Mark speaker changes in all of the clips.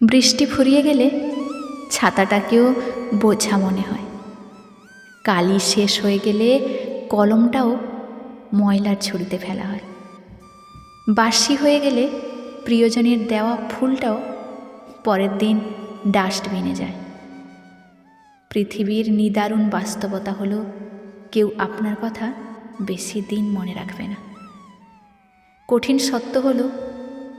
Speaker 1: বৃষ্টি ফুরিয়ে গেলে ছাতাটাকেও বোঝা মনে হয়। কালি শেষ হয়ে গেলে কলমটাও ময়লার ঝুড়িতে ফেলা হয়। বাসি হয়ে গেলে প্রিয়জনের দেওয়া ফুলটাও পরের দিন ডাস্টবিনে যায়। পৃথিবীর নিদারুণ বাস্তবতা হলো কেউ আপনার কথা বেশি দিন মনে রাখবে না। কঠিন সত্য হলো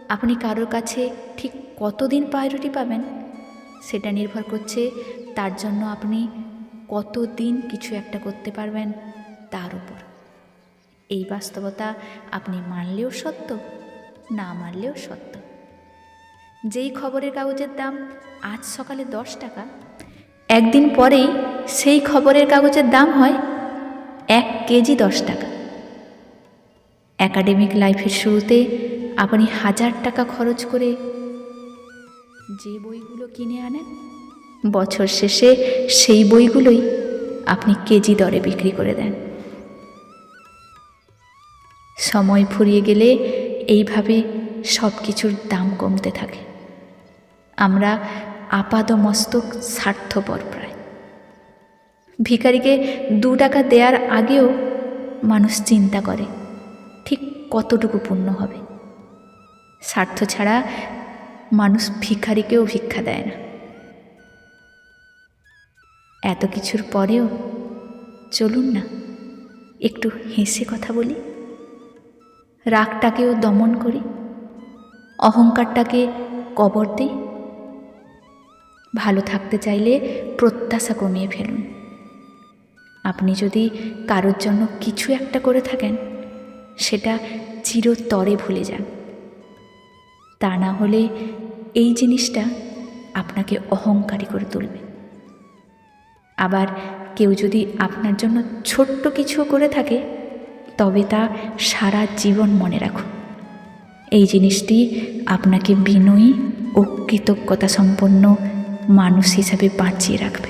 Speaker 1: আপনি কারোর কাছে ঠিক কতদিন প্রায়োরিটি পাবেন? সেটা নির্ভর করছে তার জন্য আপনি কতদিন কিছু একটা করতে পারবেন তার উপর। এই বাস্তবতা আপনি মানলেও সত্য, না মানলেও সত্য। যেই খবরের কাগজের দাম আজ সকালে দশ টাকা, একদিন পরেই সেই খবরের কাগজের দাম হয় এক কেজি দশ টাকা। একাডেমিক লাইফের শুরুতে আপনি হাজার টাকা খরচ করে যে বইগুলো কিনে আনেন, বছর শেষে সেই বইগুলোই আপনি কেজি দরে বিক্রি করে দেন। সময় ফুরিয়ে গেলে এইভাবে সব কিছুর দাম কমতে থাকে। আমরা আপাদমস্তক স্বার্থপর প্রায়। ভিখারিকে দু টাকা দেওয়ার আগেও মানুষ চিন্তা করে, ঠিক কতটুকু পূর্ণ হবে? স্বার্থ ছাড়া মানুষ ভিখারিকেও ভিক্ষা দেয় না। এত কিছুর পরেও চলুন না, একটু হেসে কথা বলি। রাগটাকেও দমন করি, অহংকারটাকে কবর দিই। ভালো থাকতে চাইলে প্রত্যাশা কমিয়ে ফেলুন। আপনি যদি কারোর জন্য কিছু একটা করে থাকেন, সেটা চিরতরে ভুলে যান। তা না হলে এই জিনিসটা আপনাকে অহংকারী করে তুলবে। আবার কেউ যদি আপনার জন্য ছোট্ট কিছু করে থাকে, তবে তা সারা জীবন মনে রাখুন। এই জিনিসটি আপনাকে বিনয়ী ও কৃতজ্ঞতা সম্পন্ন মানুষ হিসাবে বাঁচিয়ে রাখবে।